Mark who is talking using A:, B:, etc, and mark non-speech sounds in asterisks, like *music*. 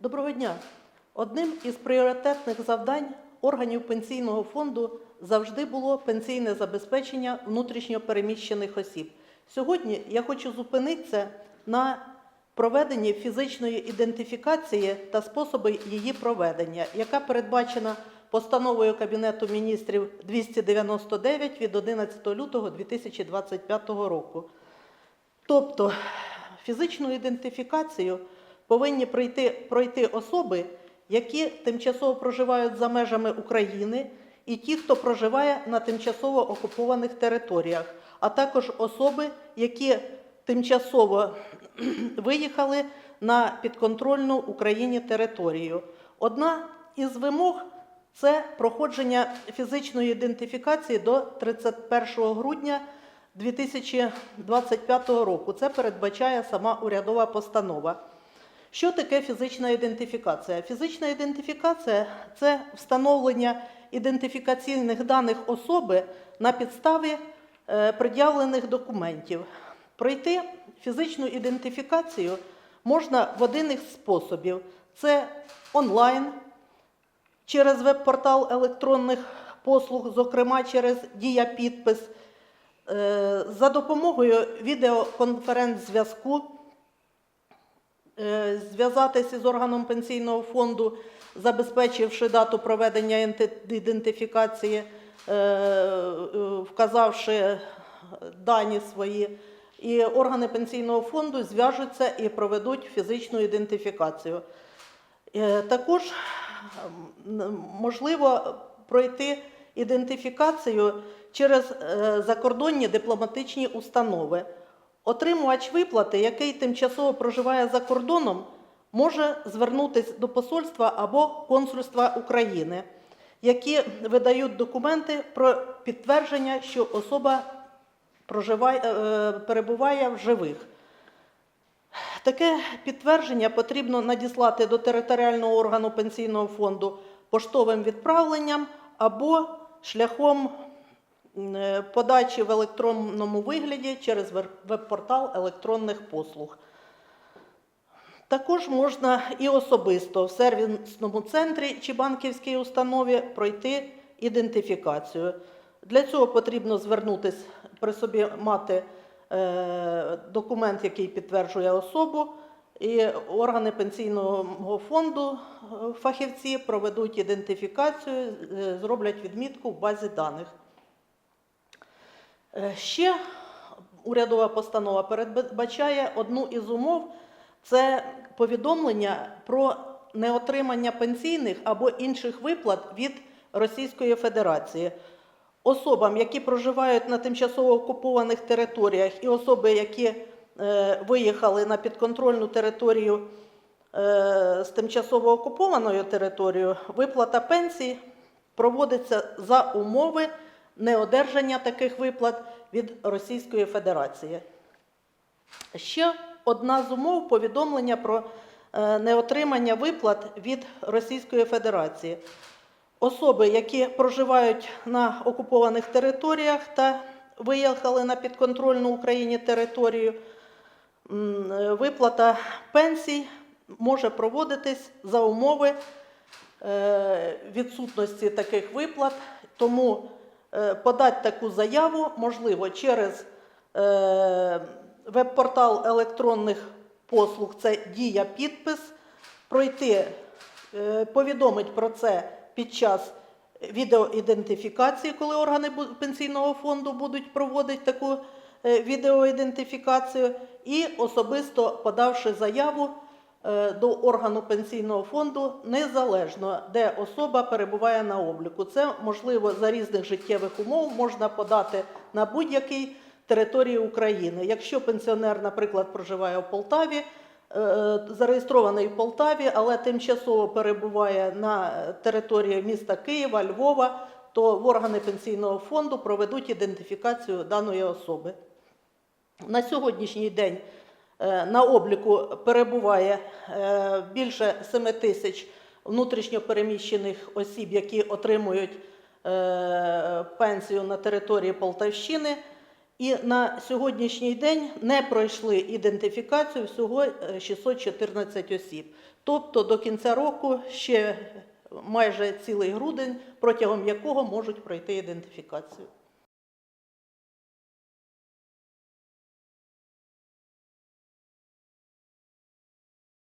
A: Доброго дня. Одним із пріоритетних завдань органів пенсійного фонду завжди було пенсійне забезпечення внутрішньо переміщених осіб. Сьогодні я хочу зупинитися на проведенні фізичної ідентифікації та способи її проведення, яка передбачена постановою Кабінету міністрів 299 від 11 лютого 2025 року. Тобто фізичну ідентифікацію повинні пройти, пройти особи, які тимчасово проживають за межами України, і ті, хто проживає на тимчасово окупованих територіях, а також особи, які тимчасово *clears throat* виїхали на підконтрольну Україні територію. Одна із вимог це проходження фізичної ідентифікації до 31 грудня 2025 року. Це передбачає сама урядова постанова. Що таке фізична ідентифікація? Фізична ідентифікація це встановлення ідентифікаційних даних особи на підставі е, пред'явлених документів. Пройти фізичну ідентифікацію можна в один із способів: це онлайн, через веб-портал електронних послуг, зокрема через Дія підпис, е, за допомогою відеоконференц-зв'язку, зв'язатися з органом пенсійного фонду, забезпечивши дату проведення ідентифікації, е, е, вказавши дані свої. І органи пенсійного фонду зв'яжуться і проведуть фізичну ідентифікацію. Е, Також можливо пройти ідентифікацію через е, закордонні дипломатичні установи. Отримувач виплати, який тимчасово проживає за кордоном, може звернутися до посольства або консульства України, які видають документи про підтвердження, що особа проживає, е, перебуває в живих. Таке підтвердження потрібно надіслати до територіального органу пенсійного фонду поштовим відправленням або шляхом подачі в електронному вигляді через веб-портал електронних послуг. Також можна і особисто в сервісному центрі чи банківській установі пройти ідентифікацію. Для цього потрібно звернутися при собі мати е, документ, який підтверджує особу, і органи пенсійного фонду, е, фахівці проведуть ідентифікацію, е, зроблять відмітку в базі даних. Е, Ще урядова постанова передбачає одну із умов це повідомлення про неотримання пенсійних або інших виплат від Російської Федерації. Особам, які проживають на тимчасово окупованих територіях, і особи, які е, виїхали на підконтрольну територію е, з тимчасово окупованою територією, виплата пенсій проводиться за умови неодержання таких виплат від Російської Федерації. Ще одна з умов повідомлення про е, неотримання виплат від Російської Федерації. Особи, які проживають на окупованих територіях та виїхали на підконтрольну Україні територію, виплата пенсій може проводитись за умови е, відсутності таких виплат. Тому подати таку заяву можливо через е, веб-портал електронних послуг, це дія підпис, пройти, е, повідомить про це під час відеоідентифікації, коли органи пенсійного фонду будуть проводити таку е, відеоідентифікацію, і особисто подавши заяву е, до органу пенсійного фонду незалежно, де особа перебуває на обліку. Це можливо за різних життєвих умов можна подати на будь-якій території України. Якщо пенсіонер, наприклад, проживає в Полтаві, е, зареєстрований в Полтаві, але тимчасово перебуває на території міста Києва, Львова, то в органи пенсійного фонду проведуть ідентифікацію даної особи. На сьогоднішній день е, на обліку перебуває е, більше 7 тисяч внутрішньопереміщених осіб, які отримують е, пенсію на території Полтавщини. І на сьогоднішній день не пройшли ідентифікацію всього е, 614 осіб. Тобто до кінця року ще майже цілий грудень, протягом якого можуть пройти ідентифікацію.